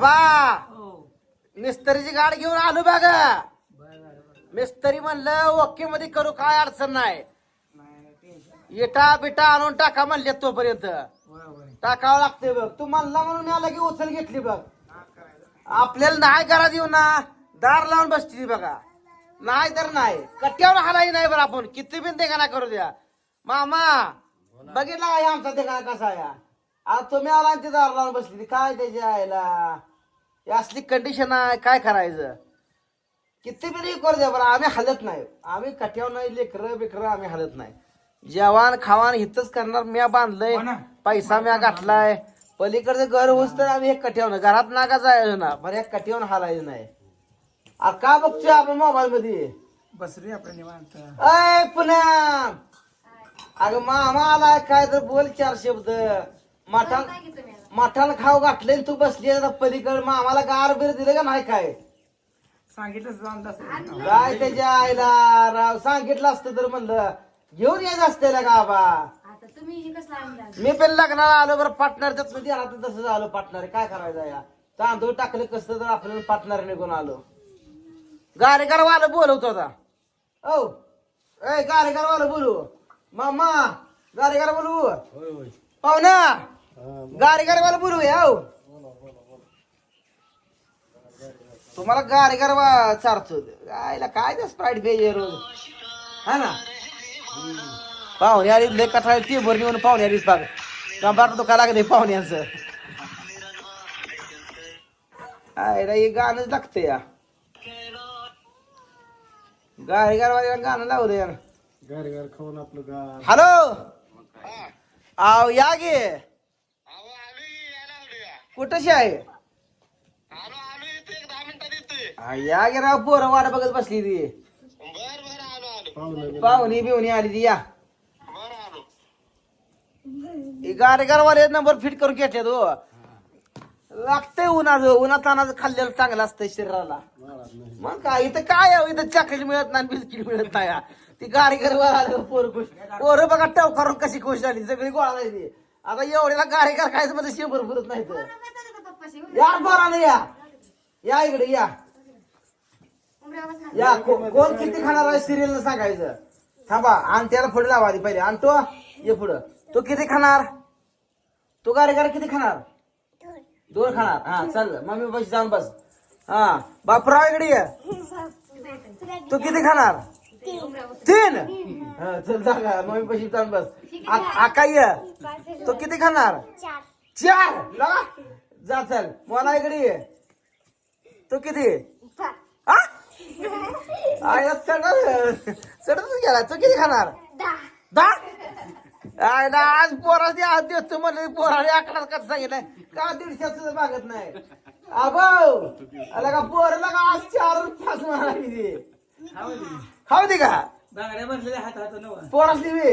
बा हो. मिस्त्रीची गाडी घेऊन आलो बघ. मिस्त्री म्हणलं ओके मध्ये करू काय अडचण नाही. इटा बिटा आणून टाका म्हणले तोपर्यंत. टाकावं लागते बघ. तू म्हणला म्हणून मी आला की उचल घेतली बघ. आपल्याला नाही करा देऊ ना. दार लावून बसती बघा. नाही तर नाही. कट्ट्यावर हालाही नाही बरं आपण. किती बिन देखा करू द्या. मामा बघितला का हे आमचा देखा कसा आहे? आज तुम्ही आला आणि ती दार लावून बसली काय त्याची आयला? ही असली कंडिशन आहे काय करायचं? किती बिन करू द्या बरं आम्ही हलत नाही. आम्ही कट्यावर नाही लेकरं बिकरं आम्ही हलत नाही. जेवण खावान हिथच करणार म्या बांधलंय हो. पैसा म्या गाठलाय पलीकडचं घर होस तर आम्ही एक कट्यावर घरात नाका जायचं ना. बरं एक कट्यावर हालायचं नाही. आ, का बघतोय आपण मोबाईल मध्ये बस रे आपलं निवांत. अय पुन्हा. अगं मामा आलाय काय तर बोल चार शब्द. मटण मटण खाऊ घातले तू बसली आता पलीकडे. मामाला गार बिर दिलं का नाही काय? सांगितलं जाऊन तसं काय त्याच्या आईला? राव सांगितलं असतं तर म्हणलं घेऊन यायचं असतं का बाबा आता तुम्ही हे कसला अंदाज? मी पण लग्नाला आलो बरं पार्टनरच्याच मध्ये आला तर तसं झालं पार्टनर. काय करायचं या? तांदूळ टाकलं कसं तर आपल्याला पार्टनर निघून आलो. गारेगारवाला बोलवतो आता. औ. ए गारेगारवाला बोलू. मामा गारेगार बोलू. पाहुणा. गारेगारवाला बोलू या औ तुम्हाला गारेगार वा चारतो आईला काय ते स्प्राईट पाहिजे रोज? हा ना? पाहुणे आली लय कठाळ ती भर नेऊन पाहुणे आलीच पाग कंबार तो का लागते पाहुण्यांचं. आयला हे गाणंच लागतं या. गाय गारवाल्या गाणं लावलं यार घर घर खाऊन आपलं गार. हॅलो? आव या गे. कुठशी आहे? या गे राव पोरं वाट बघत बसली ती. पाहुणे बिवणी आली ती या. गारेगारवाले नंबर फिट करून घेतले तो लागतंय उन्हाचं उन्हात तानाचं खाल्लेलं चांगलं असतंय शरीराला. मग काय इथं काय? इथं चॉकलेट मिळत नाही बिस्किट मिळत नाही हा. ती गाडीकर आलं पोर खुश. पोरं बघा टव करून कशी खुश झाली सगळी गोळा झाली आता एवढ्याला गाडीकर खायचं मध्ये शंभर पुरत नाही तर. या बरं या. या इकडे या. या को- कोण किती खाणार आहे सिरियल सांगायचं? थांबा आणि त्याला पुढे लावा आधी पहिले. आणि तो ये पुढं. तू किती खाणार? तू गाडीकर किती खाणार? दोन खाणार. हा चल मम्मी पैसे जाऊन बस. हा बापराव इकडे ये. तू किती खाणार? तीन? हा, चल जागा. मम्मी पैसे जाऊन बस. आ- आका ये. तू किती खाणार? चार. लगा जा चल. मला इकडे ये. तू किती? हा? चढत चढतच गेला. तू किती खाणार? दहा. आयला आज पोराची आज देतो म्हणलं पोराने आकडा कसं सांगितलंय? का दीडशे सुद्धा मागत नाही? अबाव आला का पोराला का आज चार पाच म्हणाली खाऊ दे का बांगड्या भरलेल्या हात हात नव बी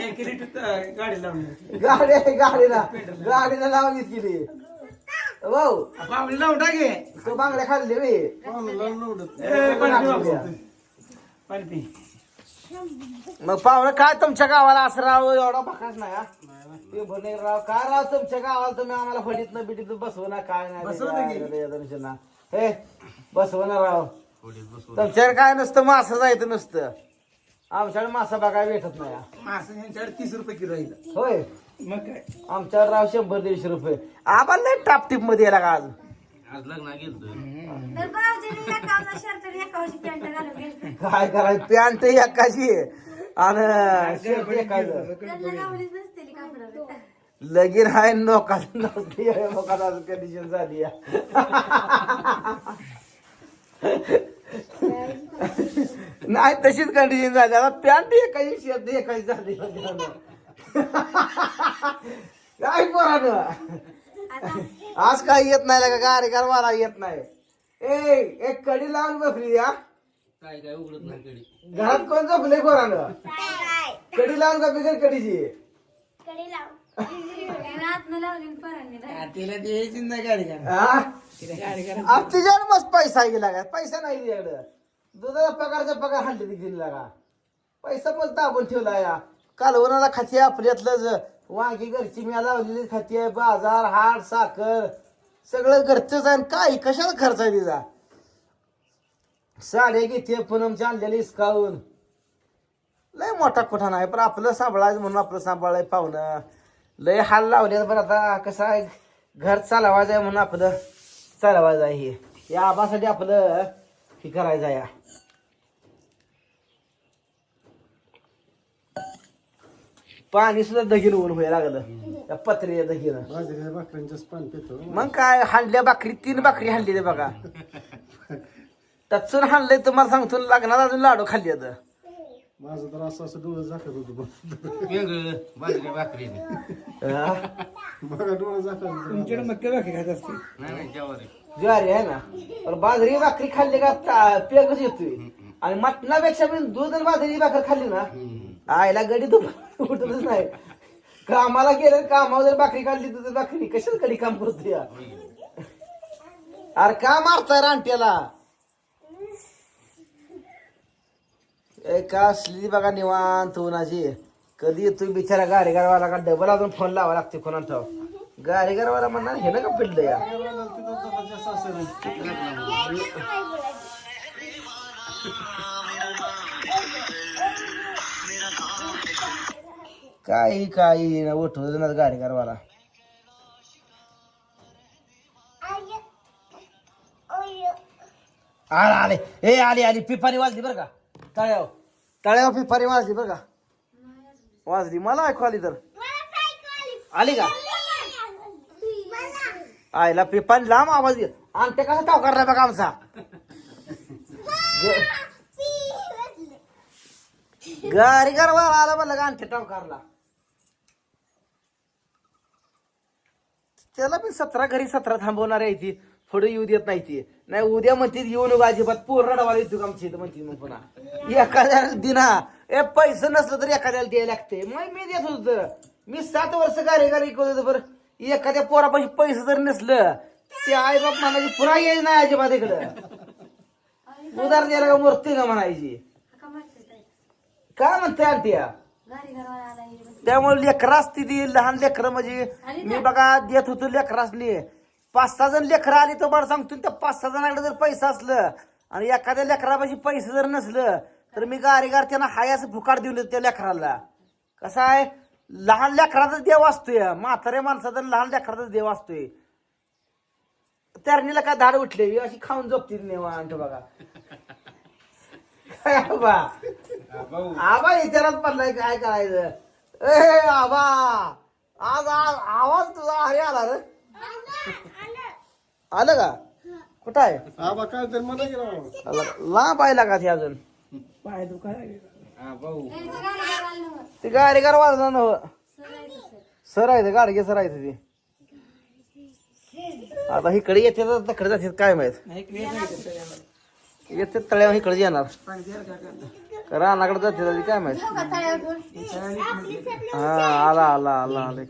एक लिटर गाडी लावून गाडी गाडीला गाडीला लावलीच गेली भाऊ पाहुणे लावून टाके तो बांगड्या खाल्ली पाणी पी पी मग पाहुणं काय तुमच्या गावाला असं राव एवढा बकाच नाही हा? ते म्हणे राव काय राव तुमच्या गावाला तुम्ही आम्हाला फडीत न बिडीत बसवू ना काय नाही की? काय दर्शन. हे बसवू ना राव तुमच्याकडे काय नसतं मासा जायचं नसतं? आमच्याकडे मासा बघायला भेटत नाही. मासं यांच्याकडे तीस रुपये किलो आहे होय. मग काय? आमच्याकडे राव शंभर दीडशे रुपये. आम्हाला नाही टापटीपमध्ये यायला का आज. तर भाऊजीने एका हावसा शर्ट आणि एका हावशी पॅन्ट घालून गेलते. काय करायचं? पॅन्ट एकाची. आणि एकाचं. त्यांना कापडाला. लगीन आहे नोकाला नव्हती नोकाला कंडिशन झाली. नाही तशीच कंडिशन झाली. आता पॅन्ट एकाची शर्ट एकाची झाली. काय पोरानं? आज काय येत नाही का गारे वारा येत नाही. ए एक कडी लावून बसली या घरात कोण झोपले पोरानं? कडी लावून का बिगर कडीची. रात न तिला द्यायची नाही गाडी हा? तुझ्यावर मस्त पैसा गेला का? पैसा नाही तुझ्याकडं दुधाचा पगारचा पगार हल्ली दिला का? पैसा पण दाबून ठेवला या. कालवणाला खाती आपल्यातलं वांगी घरची मी लावलेली खाते बाजार हाट साखर सगळं घरचंच आहे आणि काय कशाला खर्च आहे तिचा? साडे घेते पूनमच्या आणलेली इसकावून लय मोठा कुठा नाही पण आपलं सांभाळायचं म्हणून आपलं सांभाळाय पाहुणं. लय हाल लावले पण आता. कसं आहे? घर चालवायचं आहे म्हणून आपलं चालवायचं आहे हे. या आबासाठी आपलं हे करायचं आहे पाणी सुद्धा दगीन ऊन व्हायला लागलं. त्या पत्रे दगीनं बाजरीच्या भाकऱ्यांच्याच पाणी पितो. मग काय? हाणल्या भाकरी तीन भाकरी हाणली बघा. टचून हाणलंय तुम्हाला सांगतो लग्नात अजून लाडू खाल्ली आता माझं तर असं असं डोळं झाकत होतं बघ. वेगळं बाजरी भाकरीने. हा? बघा डोळं झाकत नाही नाही ज्वारी ज्वारी आहे ना? पण बाजरी भाकरी खाल्ली का ता- पेगच येतोय? आणि मटणापेक्षा मी दूध आणि बाजरी भाकर खाल्ली ना? आईला गडी तू उठतच नाही. कामाला गेलं कामावर जर भाकरी काढली तर भाकरी कशाला कधी काम करतो या अरे का मारताय रानट्याला? एका असली बघा निवांत उन्हाची. कधी येतोय बिचारा गाडी गाडीगारवाला का डबल अजून फोन लावा लागते कोणा ठाव गाडीगारवाला म्हणणार हे ना का पिडलं या? काही काही उठवत ना गाडीगारवाला आले आले. ए आली आली. पिपारी वाजली बरं का? तळ्याव तळ्याव पिपारी वाजली बरं का? वाजली. मला ऐकू आली तर. आली का? आईला पिपारी लांब आवाज घेत आणि ते कसा टाव करणार बघा आमचा? गारी गरवा आला म्हणलं का आणते टावकारला त्याला पण सतरा घरी सतरा थांबवणार आहे ती. पुढे येऊ देत नाही ती. नाही उद्या म्हणते येऊ नको अजिबात पूर्ण डबाला येतो आमची इथं म्हणते मग पुन्हा. एखाद्याला दिना ए पैसे नसलं तर एखाद्याला द्यायला लागते. मग मी देत होतो. मी सात वर्ष कार्यकारी करत होतो बरं. एखाद्या पोरापाशी पैसे जर नसलं ते आई बाप म्हणायची पुन्हा यायचं नाही अजिबात इकडं. उदार द्यायला का मूर्ती का म्हणायची? काय म्हणते बघ. त्यामुळे लेकरास ती लहान लेकरं म्हणजे मी बघा देत होतो लेकरासनी पाच सहा जण लेकरं आली तर मला सांगतो त्या पाच सहा जणांकडे जर पैसा असलं आणि एखाद्या लेकरापाशी पैसे जर नसलं तर मी गारीगार त्यांना हाय असं फुकाट देऊन त्या लेकराला. कसं आहे? लहान लेकराचाच देव असतोय. म्हाताऱ्या माणसाचा लहान लेकराचाच देव असतोय. त्यारणीला काय धाड उठले? अशी खाऊन झोपतील निवांत बघा. काय बा आबा विचारात पडलाय काय करायचं? ए आबा! आज आज आवाज तुझा अरे आला रे. आलं का? कुठं आहे? आबा काय तर मला गेला आला का? लांब आहे का ते अजून. हा भाऊ. ए, इथं गाडी. ते गाडीगार वाजणार सर आहे तसं. सर आहे ते गाडगे सर आहे ते आता इकडे येते तर तिकडे जाते काय माहीत. येते तळ्यावर इकडे येणार. रानाकडे जाते तरी काय माहीत? हा आला आला आला आला.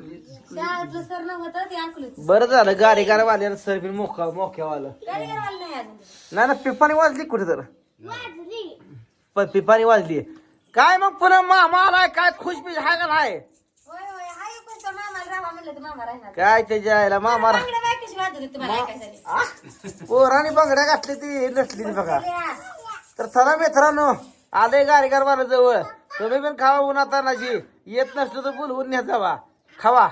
शाळेतलं सर नव्हतं ते ऐकलं बरं झालं गाडीगार वाल्यानं सर बिन मोका मोक्यावालं. गाडी नाही अजून. नाही ना पिपाणी वाजली कुठे तर? पण पिपाणी वाजली. काय मग पुन्हा मामा आलाय काय खुशबिश हाय का नाही? होय होय हाय पण तो मामाला राहा म्हणलं तर मामा राहणार. काय त्याच्या आईला मामा बायकाशी तुम्हाला ऐकायसाठी. पोराने बांगड्या घातली ती नसली ती बघा. तर चला मित्रांनो आले गाडीगार वाला जवळ. तुम्ही पण खावा उन्हात तानाची येत नसलं तर बोलवून न्या जावा. खावा.